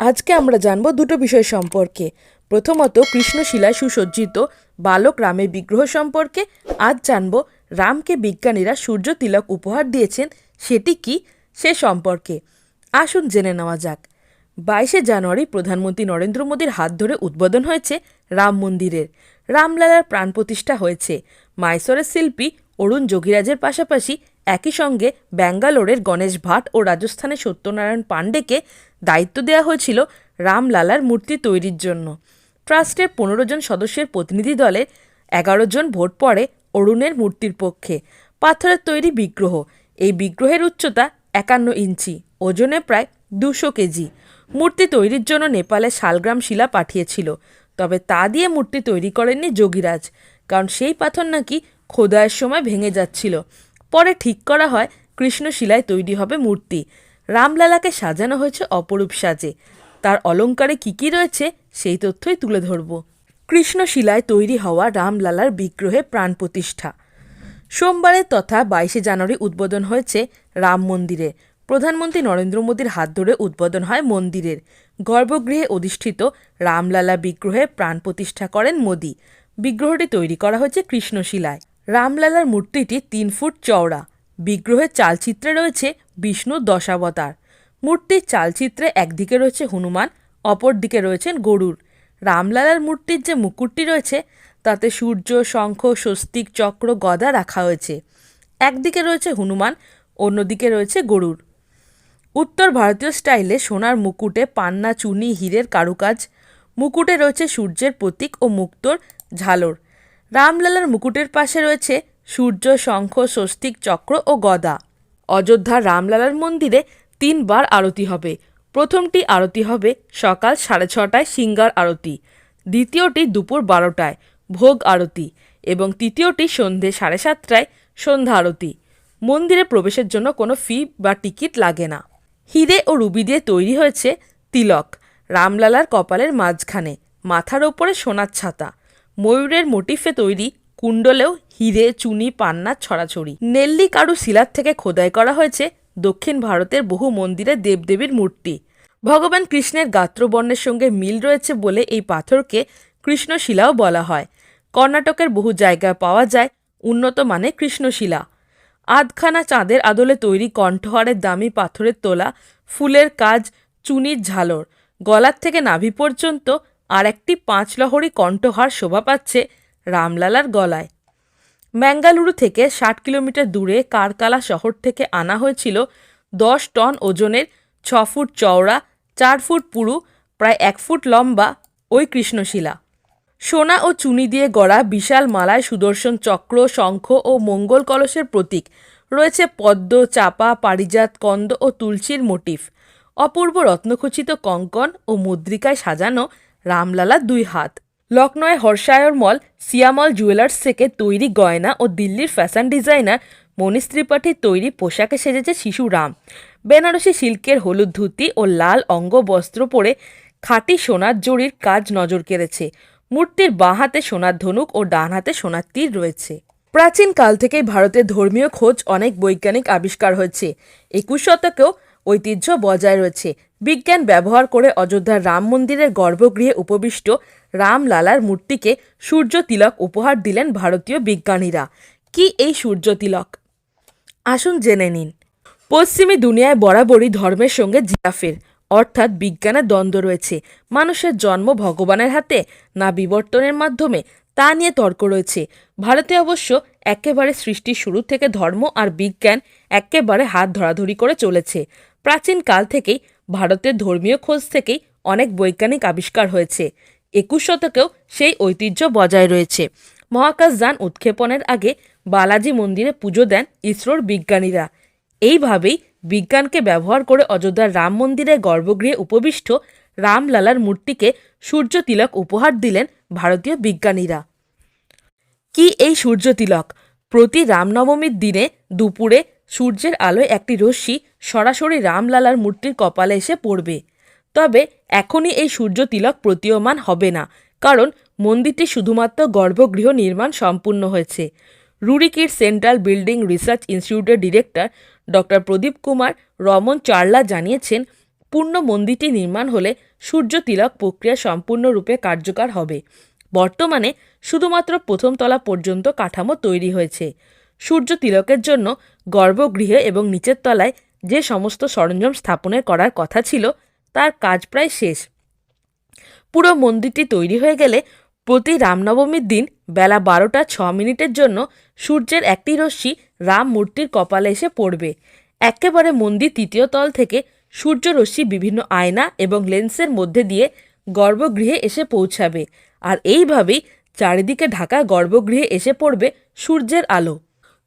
আজকে আমরা জানব দুটো বিষয় সম্পর্কে। প্রথমত, কৃষ্ণশিলায় সুসজ্জিত বালক রামের বিগ্রহ সম্পর্কে। আজ জানব, রামকে বিজ্ঞানীরা সূর্য তিলক উপহার দিয়েছেন, সেটি কি? সে সম্পর্কে। আসুন জেনে নেওয়া যাক। বাইশে জানুয়ারি প্রধানমন্ত্রী নরেন্দ্র মোদীর হাত ধরে উদ্বোধন হয়েছে রাম মন্দিরের। রামলালার প্রাণ প্রতিষ্ঠা হয়েছে। মাইসরের শিল্পী অরুণ যোগীরাজের পাশাপাশি একই সঙ্গে ব্যাঙ্গালোরের গণেশ ভাট ও রাজস্থানের সত্যনারায়ণ পাণ্ডেকে দায়িত্ব দেওয়া হয়েছিল রামলালার মূর্তি তৈরির জন্য। ট্রাস্টের পনেরো জন সদস্যের প্রতিনিধি দলে এগারো জন ভোট পড়ে অরুণের মূর্তির পক্ষে। পাথরের তৈরি বিগ্রহ, এই বিগ্রহের উচ্চতা একান্ন ইঞ্চি, ওজনে প্রায় দুশো কেজি। মূর্তি তৈরির জন্য নেপালে শালগ্রাম শিলা পাঠিয়েছিল, তবে তা দিয়ে মূর্তি তৈরি করেননি যোগীরাজ, কারণ সেই পাথর নাকি খোদায়ের সময় ভেঙে যাচ্ছিল। পরে ঠিক করা হয় কৃষ্ণশিলায় তৈরি হবে মূর্তি। রামলালাকে সাজানো হয়েছে অপরূপ সাজে। তার অলঙ্কারে কী কী রয়েছে, সেই তথ্যই তুলে ধরব। কৃষ্ণশিলায় তৈরি হওয়া রামলালার বিগ্রহে প্রাণ প্রতিষ্ঠা। সোমবারে তথা বাইশে জানুয়ারি উদ্বোধন হয়েছে রাম মন্দিরে। প্রধানমন্ত্রী নরেন্দ্র মোদীর হাত ধরে উদ্বোধন হয় মন্দিরের। গর্ভগৃহে অধিষ্ঠিত রামলালা বিগ্রহে প্রাণ প্রতিষ্ঠা করেন মোদী। বিগ্রহটি তৈরি করা হয়েছে কৃষ্ণশিলায়। রামলালার মূর্তিটি তিন ফুট চওড়া। বিগ্রহের চালচিত্রে রয়েছে বিষ্ণুর দশাবতার। মূর্তির চালচিত্রে একদিকে রয়েছে হনুমান অপর দিকে রয়েছেন গরুর রামলালার মূর্তির যে মুকুটটি রয়েছে, তাতে সূর্য, শঙ্খ, স্বস্তিক চক্র, গদা রাখা হয়েছে। একদিকে রয়েছে হনুমান, অন্যদিকে রয়েছে গরুর উত্তর ভারতীয় স্টাইলে সোনার মুকুটে পান্না, চুনি, হীরের কারুকাজ। মুকুটে রয়েছে সূর্যের প্রতীক ও মুক্তোর ঝালর। রামলালার মুকুটের পাশে রয়েছে সূর্য, শঙ্খ, স্বস্তিক চক্র ও গদা। অযোধ্যার রামলালার মন্দিরে তিনবার আরতি হবে। প্রথমটি আরতি হবে সকাল সাড়ে ছটায় সিঙ্গার আরতি, দ্বিতীয়টি দুপুর বারোটায় ভোগ আরতি এবং তৃতীয়টি সন্ধে সাড়ে সাতটায় সন্ধ্যা আরতি। মন্দিরে প্রবেশের জন্য কোনো ফি বা টিকিট লাগে না। হিরে ও রুবি দিয়ে তৈরি হয়েছে তিলক, রামলালার কপালের মাঝখানে, মাথার ওপরে সোনার ছাতা। ময়ূরের মোটিফে তৈরি কুণ্ডলেও হিরে, চুনি পান্নার ছড়াছড়ি। নেল্লি কারু শিলার থেকে খোদাই করা হয়েছে দক্ষিণ ভারতের বহু মন্দিরে দেবদেবীর মূর্তি। ভগবান কৃষ্ণের গাত্রবর্ণের সঙ্গে মিল রয়েছে বলে এই পাথরকে কৃষ্ণশিলাও বলা হয়। কর্ণাটকের বহু জায়গায় পাওয়া যায় উন্নত মানের কৃষ্ণশিলা। আধখানা চাঁদের আদলে তৈরি কণ্ঠহারের দামি পাথরের তোলা, ফুলের কাজ, চুনির ঝালর। গলার থেকে নাভি পর্যন্ত আর একটি পাঁচলহরি কণ্ঠহার শোভা পাচ্ছে রামলালার গলায়। ম্যাঙ্গালুরু থেকে ষাট কিলোমিটার দূরে কারকালা শহর থেকে আনা হয়েছিল দশ টন ওজনের ছ ফুট চওড়া, চার ফুট পুরু, প্রায় এক ফুট লম্বা ওই কৃষ্ণশিলা। সোনা ও চুনি দিয়ে গড়া বিশাল মালায় সুদর্শন চক্র, শঙ্খ ও মঙ্গল কলসের প্রতীক। রয়েছে পদ্ম, চাপা, পারিজাত, কন্দ ও তুলসীর মোটিফ। অপূর্ব রত্নখচিত কঙ্কন ও মুদ্রিকায় সাজানো রামলালার দুই হাত। লখনৌয়ে হর্ষায়র মল, সিয়ামল জুয়েলার্স থেকে তৈরি গয়না ও দিল্লির ফ্যাশন ডিজাইনার মনীষ ত্রিপাঠীর তৈরি পোশাকে সেজেছে শিশু রাম। বেনারসি সিল্কের হলুদ ধুতি ও লাল অঙ্গ বস্ত্র পরে খাঁটি সোনার জড়ির কাজ নজর কেড়েছে। মূর্তির বাঁ হাতে সোনার ধনুক ও ডান হাতে সোনার তীর রয়েছে। প্রাচীন কাল থেকেই ভারতের ধর্মীয় খোঁজ অনেক বৈজ্ঞানিক আবিষ্কার হয়েছে। একুশ শতকেও ঐতিহ্য বজায় রয়েছে। বিজ্ঞান ব্যবহার করে অযোধ্যার রাম মন্দিরের গর্ভগৃহে উপবিষ্ট রামলালার মূর্তিকে সূর্য তিলক উপহার দিলেন ভারতীয় বিজ্ঞানীরা। কি এই সূর্য তিলক? আসুন জেনে নিন। পশ্চিমী দুনিয়ায় বরাবরই ধর্মের সঙ্গে জিরাফের অর্থাৎ বিজ্ঞানের দ্বন্দ্ব রয়েছে। মানুষের জন্ম ভগবানের হাতে না বিবর্তনের মাধ্যমে, তা নিয়ে তর্ক রয়েছে। ভারতে অবশ্য একেবারে সৃষ্টির শুরু থেকে ধর্ম আর বিজ্ঞান একেবারে হাত ধরাধরি করে চলেছে। প্রাচীন কাল থেকেই ভারতের ধর্মীয় খোঁজ থেকেই অনেক বৈজ্ঞানিক আবিষ্কার হয়েছে। একুশ শতকেও সেই ঐতিহ্য বজায় রয়েছে। মহাকাশযান উৎক্ষেপণের আগে বালাজি মন্দিরে পুজো দেন ইসরোর বিজ্ঞানীরা। এইভাবেই বিজ্ঞানকে ব্যবহার করে অযোধ্যার রাম মন্দিরের গর্ভগৃহে উপবিষ্ট রামলালার মূর্তিকে সূর্য তিলক উপহার দিলেন ভারতীয় বিজ্ঞানীরা। কি এই সূর্য তিলক? প্রতি রামনবমীর দিনে দুপুরে সূর্যের আলোয় একটি রশ্মি সরাসরি রামলালার মূর্তির কপালে এসে পড়বে। তবে এখনই এই সূর্য তিলক প্রতীয়মান হবে না, কারণ মন্দিরটি শুধুমাত্র গর্ভগৃহ নির্মাণ সম্পূর্ণ হয়েছে। রুরিকির সেন্ট্রাল বিল্ডিং রিসার্চ ইনস্টিটিউটের director doctor Pradeep Kumar Ramancharla জানিয়েছেন, পূর্ণ মন্দিরটি নির্মাণ হলে সূর্য তিলক প্রক্রিয়া সম্পূর্ণরূপে কার্যকর হবে। বর্তমানে শুধুমাত্র প্রথম তলা পর্যন্ত কাঠামো তৈরি হয়েছে। সূর্য তিলকের জন্য গর্ভগৃহে এবং নিচের তলায় যে সমস্ত সরঞ্জাম স্থাপনের করার কথা ছিল, তার কাজ প্রায় শেষ। পুরো মন্দিরটি তৈরি হয়ে গেলে প্রতি রামনবমীর দিন বেলা বারোটা ছ মিনিটের জন্য সূর্যের একটি রশ্মি রাম মূর্তির কপালে এসে পড়বে। একেবারে মন্দির তৃতীয় তল থেকে সূর্য রশ্মি বিভিন্ন আয়না এবং লেন্সের মধ্যে দিয়ে গর্ভগৃহে এসে পৌঁছাবে। আর এইভাবেই চারিদিকে ঢাকা গর্ভগৃহে এসে পড়বে সূর্যের আলো।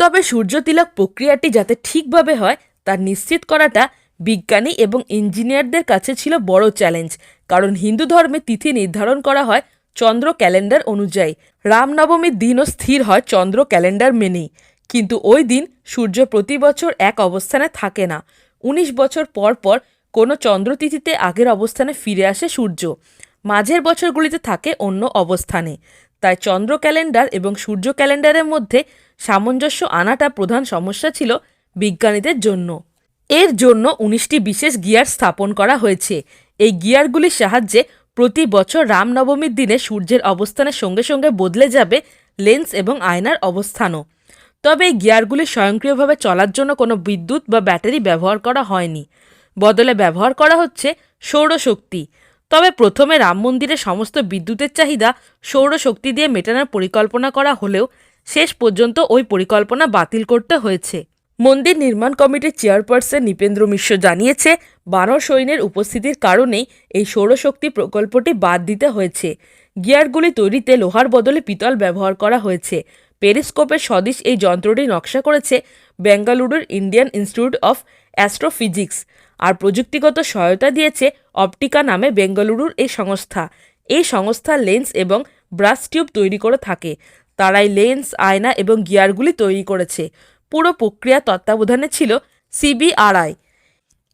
তবে সূর্যতিলক প্রক্রিয়াটি যাতে ঠিকভাবে হয়, তা নিশ্চিত করাটা বিজ্ঞানী এবং ইঞ্জিনিয়ারদের কাছে ছিল বড় চ্যালেঞ্জ। কারণ হিন্দু ধর্মে তিথি নির্ধারণ করা হয় চন্দ্র ক্যালেন্ডার অনুযায়ী। রামনবমীর দিনও স্থির হয় চন্দ্র ক্যালেন্ডার মেনেই। কিন্তু ওই দিন সূর্য প্রতি বছর এক অবস্থানে থাকে না। উনিশ বছর পর পর কোনো চন্দ্রতিথিতে আগের অবস্থানে ফিরে আসে সূর্য। মাঝের বছরগুলিতে থাকে অন্য অবস্থানে। তাই চন্দ্র ক্যালেন্ডার এবং সূর্য ক্যালেন্ডারের মধ্যে সামঞ্জস্য আনাটা প্রধান সমস্যা ছিল বিজ্ঞানীদের জন্য। এর জন্য উনিশটি বিশেষ গিয়ার স্থাপন করা হয়েছে। এই গিয়ারগুলির সাহায্যে প্রতি বছর রামনবমীর দিনে সূর্যের অবস্থানের সঙ্গে সঙ্গে বদলে যাবে লেন্স এবং আয়নার অবস্থানও। তবে এই গিয়ারগুলি স্বয়ংক্রিয়ভাবে চলার জন্য কোনো বিদ্যুৎ বা ব্যাটারি ব্যবহার করা হয়নি। বদলে ব্যবহার করা হচ্ছে সৌরশক্তি। তবে প্রথমে রাম মন্দিরে সমস্ত বিদ্যুতের চাহিদা সৌরশক্তি দিয়ে মেটানোর পরিকল্পনা করা হলেও শেষ পর্যন্ত ওই পরিকল্পনা বাতিল করতে হয়েছে। মন্দির নির্মাণ কমিটির চেয়ারপারসন নৃপেন্দ্র মিশ্র জানিয়েছে, বানর সৈন্যের উপস্থিতির কারণেই এই সৌরশক্তি প্রকল্পটি বাদ দিতে হয়েছে। গিয়ারগুলি তৈরিতে লোহার বদলে পিতল ব্যবহার করা হয়েছে। পেরিস্কোপের সদিশ এই যন্ত্রটি নকশা করেছে বেঙ্গালুরুর ইন্ডিয়ান ইনস্টিটিউট অফ অ্যাস্ট্রোফিজিক্স। আর প্রযুক্তিগত সহায়তা দিয়েছে অপটিকা নামে বেঙ্গালুরুর এই সংস্থা। এই সংস্থা লেন্স এবং ব্রাশ টিউব তৈরি করে থাকে। তারাই লেন্স, আয়না এবং গিয়ারগুলি তৈরি করেছে। পুরো প্রক্রিয়া তত্ত্বাবধানে ছিল সিবিআরআই।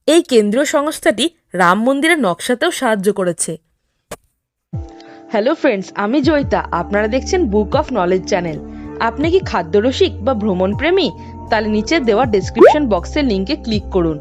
এই কেন্দ্রীয় সংস্থাটি রাম মন্দিরের নকশাতেও সাহায্য করেছে। হ্যালো ফ্রেন্ডস, আমি জয়িতা। আপনারা দেখছেন বুক অফ নলেজ চ্যানেল। আপনি কি খাদ্যরসিক বা ভ্রমণ প্রেমী তাহলে নিচে দেওয়া ডেসক্রিপশন বক্সের লিঙ্কে ক্লিক করুন।